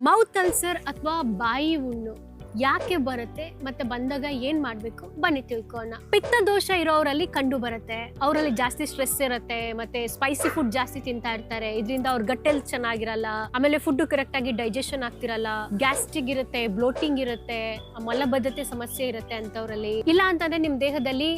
Mouth ulcer ಅಥವಾ ಬಾಯಿ ಹುಣ್ಣು ಯಾಕೆ ಬರುತ್ತೆ ಮತ್ತೆ ಬಂದಾಗ ಏನ್ ಮಾಡ್ಬೇಕು? ಬನ್ನಿ ತಿಳ್ಕೋಣ ಪಿತ್ತ ದೋಷ ಇರೋರಲ್ಲಿ ಕಂಡು ಬರುತ್ತೆ. ಅವರಲ್ಲಿ ಜಾಸ್ತಿ ಸ್ಟ್ರೆಸ್ ಇರುತ್ತೆ, ಮತ್ತೆ ಸ್ಪೈಸಿ ಫುಡ್ ಜಾಸ್ತಿ ತಿಂತಾ ಇರ್ತಾರೆ. ಇದರಿಂದ ಅವ್ರ ಗಟ್ಟೆಲ್ ಚೆನ್ನಾಗಿರಲ್ಲ, ಆಮೇಲೆ ಫುಡ್ ಕರೆಕ್ಟ್ ಆಗಿ ಡೈಜೆಷನ್ ಆಗ್ತಿರಲ್ಲ ಗ್ಯಾಸ್ಟ್ರಿಕ್ ಇರುತ್ತೆ ಬ್ಲೋಟಿಂಗ್ ಇರುತ್ತೆ ಮಲಬದ್ಧತೆ ಸಮಸ್ಯೆ ಇರುತ್ತೆ ಅಂತವ್ರಲ್ಲಿ ಇಲ್ಲ ಅಂತಂದ್ರೆ ನಿಮ್ ದೇಹದಲ್ಲಿ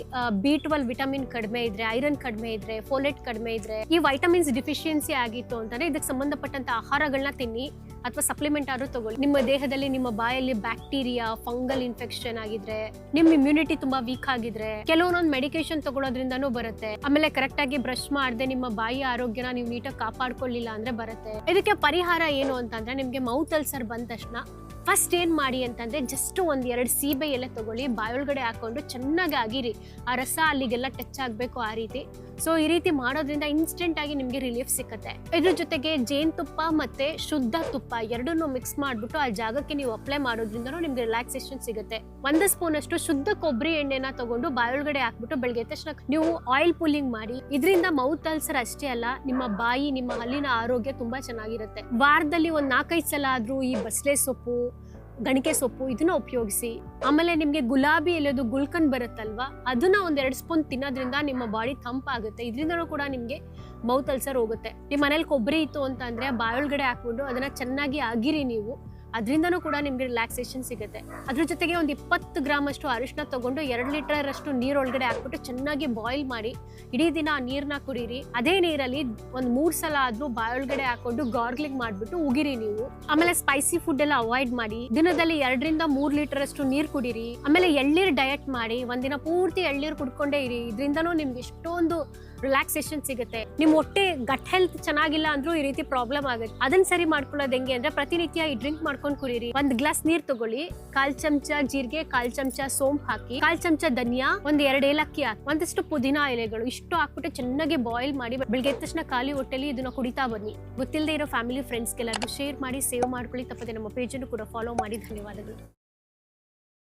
ಬಿ ಟ್ವೆಲ್ ವಿಟಮಿನ್ ಕಡಿಮೆ ಇದ್ರೆ ಐರನ್ ಕಡಿಮೆ ಇದ್ರೆ ಫೋಲೆಟ್ ಕಡಿಮೆ ಇದ್ರೆ, ಈ ವೈಟಮಿನ್ಸ್ ಡಿಫಿಶಿಯನ್ಸಿ ಆಗಿತ್ತು ಅಂತಂದ್ರೆ ಇದಕ್ಕೆ ಸಂಬಂಧಪಟ್ಟಂತ ಆಹಾರಗಳನ್ನ ತಿನ್ನಿ. ಅಥವಾ ಸಪ್ಲಿಮೆಂಟ್ ಆದ್ರೂ ತಗೊಳ್ಳಿ. ನಿಮ್ಮ ದೇಹದಲ್ಲಿ ನಿಮ್ಮ ಬಾಯಲ್ಲಿ ಬ್ಯಾಕ್ಟೀರಿಯಾ ಫಂಗಲ್ ಇನ್ಫೆಕ್ಷನ್ ಆಗಿದ್ರೆ ನಿಮ್ ಇಮ್ಯುನಿಟಿ ತುಂಬಾ ವೀಕ್ ಆಗಿದ್ರೆ, ಕೆಲವೊಂದೊಂದು ಮೆಡಿಕೇಶನ್ ತಗೊಳೋದ್ರಿಂದನೂ ಬರುತ್ತೆ. ಆಮೇಲೆ ಕರೆಕ್ಟ್ ಆಗಿ ಬ್ರಷ್ ಮಾಡದೆ ನಿಮ್ಮ ಬಾಯಿ ಆರೋಗ್ಯನ ನೀವು ನೀಟಾಗಿ ಕಾಪಾಡ್ಕೊಳ್ಳಿಲ್ಲ ಅಂದ್ರೆ ಬರುತ್ತೆ. ಇದಕ್ಕೆ ಪರಿಹಾರ ಏನು ಅಂತಂದ್ರೆ, ನಿಮ್ಗೆ ಮೌತ್ ಅಲ್ಸರ್ ಬಂದ ತಕ್ಷಣ ಫಸ್ಟ್ ಏನ್ ಮಾಡಿ ಅಂತಂದ್ರೆ ಜಸ್ಟ್ ಒಂದ್ ಎರಡು ಸೀಬೆ ತಗೊಳ್ಳಿ ಬಾಯೊಳಗಡೆ ಹಾಕೊಂಡು ಚೆನ್ನಾಗಿ ಆಗಿರಿ. ಆ ರಸ ಅಲ್ಲಿಗೆಲ್ಲ ಟಚ್ ಆಗ್ಬೇಕು ಆ ರೀತಿ. ಸೊ ಈ ರೀತಿ ಮಾಡೋದ್ರಿಂದ ಇನ್ಸ್ಟೆಂಟ್ ಆಗಿ ನಿಮ್ಗೆ ರಿಲೀಫ್ ಸಿಕ್ಕತ್ತೆ. ಇದ್ರ ಜೊತೆಗೆ ಜೇನುತುಪ್ಪ ಮತ್ತೆ ಶುದ್ಧ ತುಪ್ಪ ಎರಡನ್ನೂ ಮಿಕ್ಸ್ ಮಾಡ್ಬಿಟ್ಟು ಆ ಜಾಗಕ್ಕೆ ನೀವು ಅಪ್ಲೈ ಮಾಡೋದ್ರಿಂದ ನಿಮ್ಗೆ ರಿಲ್ಯಾಕ್ಸೇಷನ್ ಸಿಗುತ್ತೆ. ಒಂದು ಸ್ಪೂನ್ ಅಷ್ಟು ಶುದ್ಧ ಕೊಬ್ಬರಿ ಎಣ್ಣೆನ ತಗೊಂಡು ಬಾಯೊಳಗಡೆ ಹಾಕ್ಬಿಟ್ಟು ಬೆಳಗ್ಗೆ ತಕ್ಷಣ ನೀವು ಆಯಿಲ್ ಪುಲ್ಲಿಂಗ್ ಮಾಡಿ. ಇದರಿಂದ ಮೌತ್ ಅಲ್ಸರ್ ಅಷ್ಟೇ ಅಲ್ಲ, ನಿಮ್ಮ ಬಾಯಿ, ನಿಮ್ಮ ಹಲ್ಲಿನ ಆರೋಗ್ಯ ತುಂಬಾ ಚೆನ್ನಾಗಿರುತ್ತೆ. ವಾರದಲ್ಲಿ ಒಂದ್ ನಾಲ್ಕೈದು ಸಲ ಆದ್ರೂ ಈ ಬಸಳೆ ಸೊಪ್ಪು ಗಣಿಕೆ ಸೊಪ್ಪು ಇದನ್ನ ಉಪಯೋಗಿಸಿ. ಆಮೇಲೆ ನಿಮಗೆ ಗುಲಾಬಿ ಎಲೆದು ಗುಲ್ಕನ್ ಬರುತ್ತಲ್ವಾ? ಅದನ್ನ ಒಂದೆರಡು ಸ್ಪೂನ್ ತಿನ್ನೋದ್ರಿಂದ ನಿಮ್ಮ ಬಾಡಿ ತಂಪಾಗುತ್ತೆ. ಇದರಿಂದನೂ ಕೂಡ ನಿಮಗೆ ಮೌತ್ ಅಲ್ಸರ್ ಹೋಗುತ್ತೆ. ನಿಮ್ಮ ಮನೇಲಿ ಕೊಬ್ಬರಿ ಇತ್ತು ಅಂತ ಅಂದ್ರೆ ಬಾಯೊಳಗಡೆ ಹಾಕ್ಬಿಟ್ಟು ಅದನ್ನ ಚೆನ್ನಾಗಿ ಅಗಿರಿ ನೀವು. ಅದರಿಂದನೂ ಕೂಡ ನಿಮಗೆ ರಿಲ್ಯಾಕ್ಸೇಷನ್ ಸಿಗುತ್ತೆ. ಅದ್ರ ಜೊತೆಗೆ ಒಂದು ಇಪ್ಪತ್ತು ಗ್ರಾಮ್ ಅಷ್ಟು ಅರಿಶಿನ ತಗೊಂಡು ಎರಡು ಲೀಟರ್ ಅಷ್ಟು ನೀರೊಳಗಡೆ ಹಾಕ್ಬಿಟ್ಟು ಚೆನ್ನಾಗಿ ಬಾಯ್ಲ್ ಮಾಡಿ, ಇಡೀ ದಿನ ಆ ನೀರನ್ನ ಕುಡೀರಿ. ಅದೇ ನೀರಲ್ಲಿ ಒಂದು ಮೂರು ಸಲ ಆದ್ರೂ ಬಾಯೊಳಗಡೆ ಹಾಕೊಂಡು ಗಾರ್ಗ್ಲಿಂಗ್ ಮಾಡ್ಬಿಟ್ಟು ಉಗಿರಿ ನೀವು. ಆಮೇಲೆ ಸ್ಪೈಸಿ ಫುಡ್ ಎಲ್ಲ ಅವಾಯ್ಡ್ ಮಾಡಿ, ದಿನದಲ್ಲಿ ಎರಡರಿಂದ ಮೂರು ಲೀಟರ್ ಅಷ್ಟು ನೀರು ಕುಡೀರಿ. ಆಮೇಲೆ ಎಳ್ಳೀರ್ ಡಯಟ್ ಮಾಡಿ, ಒಂದಿನ ಪೂರ್ತಿ ಎಳ್ಳೀರ್ ಕುಡ್ಕೊಂಡೇ ಇರಿ. ಇದರಿಂದನೂ ನಿಮ್ಗೆ ಎಷ್ಟೊಂದು ರಿಲ್ಯಾಕ್ಸೇಷನ್ ಸಿಗುತ್ತೆ. ನಿಮ್ಮ ಹೊಟ್ಟೆ ಗಟ್ ಹೆಲ್ತ್ ಚೆನ್ನಾಗಿಲ್ಲ ಅಂದ್ರೂ ಈ ರೀತಿ ಪ್ರಾಬ್ಲಮ್ ಆಗುತ್ತೆ. ಅದನ್ನ ಸರಿ ಮಾಡ್ಕೊಳ್ಳೋದು ಹೆಂಗೆ ಅಂದ್ರೆ ಪ್ರತಿನಿತ್ಯ ಈ ಡ್ರಿಂಕ್ ಮಾಡ್ಕೊಂಡು ಕುಡೀರಿ. ಒಂದ್ ಗ್ಲಾಸ್ ನೀರ್ ತಗೊಳ್ಳಿ. ಕಾಲ್ ಚಮಚ ಜೀರಿಗೆ, ಕಾಲ್ ಚಮಚ ಸೋಂಪ್ ಹಾಕಿ, ಕಾಲ್ ಚಮಚ ಧನಿಯಾ, ಒಂದ್ ಎರಡ್ ಏಲಕ್ಕಿ ಹಾಕಿ. ಒಂದಷ್ಟು ಪುದೀನಾ ಎಲೆಗಳು ಇಷ್ಟು ಹಾಕ್ಬಿಟ್ಟು ಚೆನ್ನಾಗಿ ಬಾಯ್ಲ್ ಮಾಡಿ ಬೆಳಗ್ಗೆ ತಕ್ಷಣ ಖಾಲಿ ಹೊಟ್ಟೆಲಿ ಇದನ್ನ ಕುಡಿತಾ ಬನ್ನಿ. ಗೊತ್ತಿಲ್ಲದೆ ಇರೋ ಫ್ಯಾಮಿಲಿ ಫ್ರೆಂಡ್ಸ್ಗೆಲ್ಲರಿಗೂ ಶೇರ್ ಮಾಡಿ ಸೇವ್ ಮಾಡ್ಕೊಳ್ಳಿ. ತಪ್ಪದೆ ನಮ್ಮ ಪೇಜನ್ನು ಕೂಡ ಫಾಲೋ ಮಾಡಿ. ಧನ್ಯವಾದಗಳು.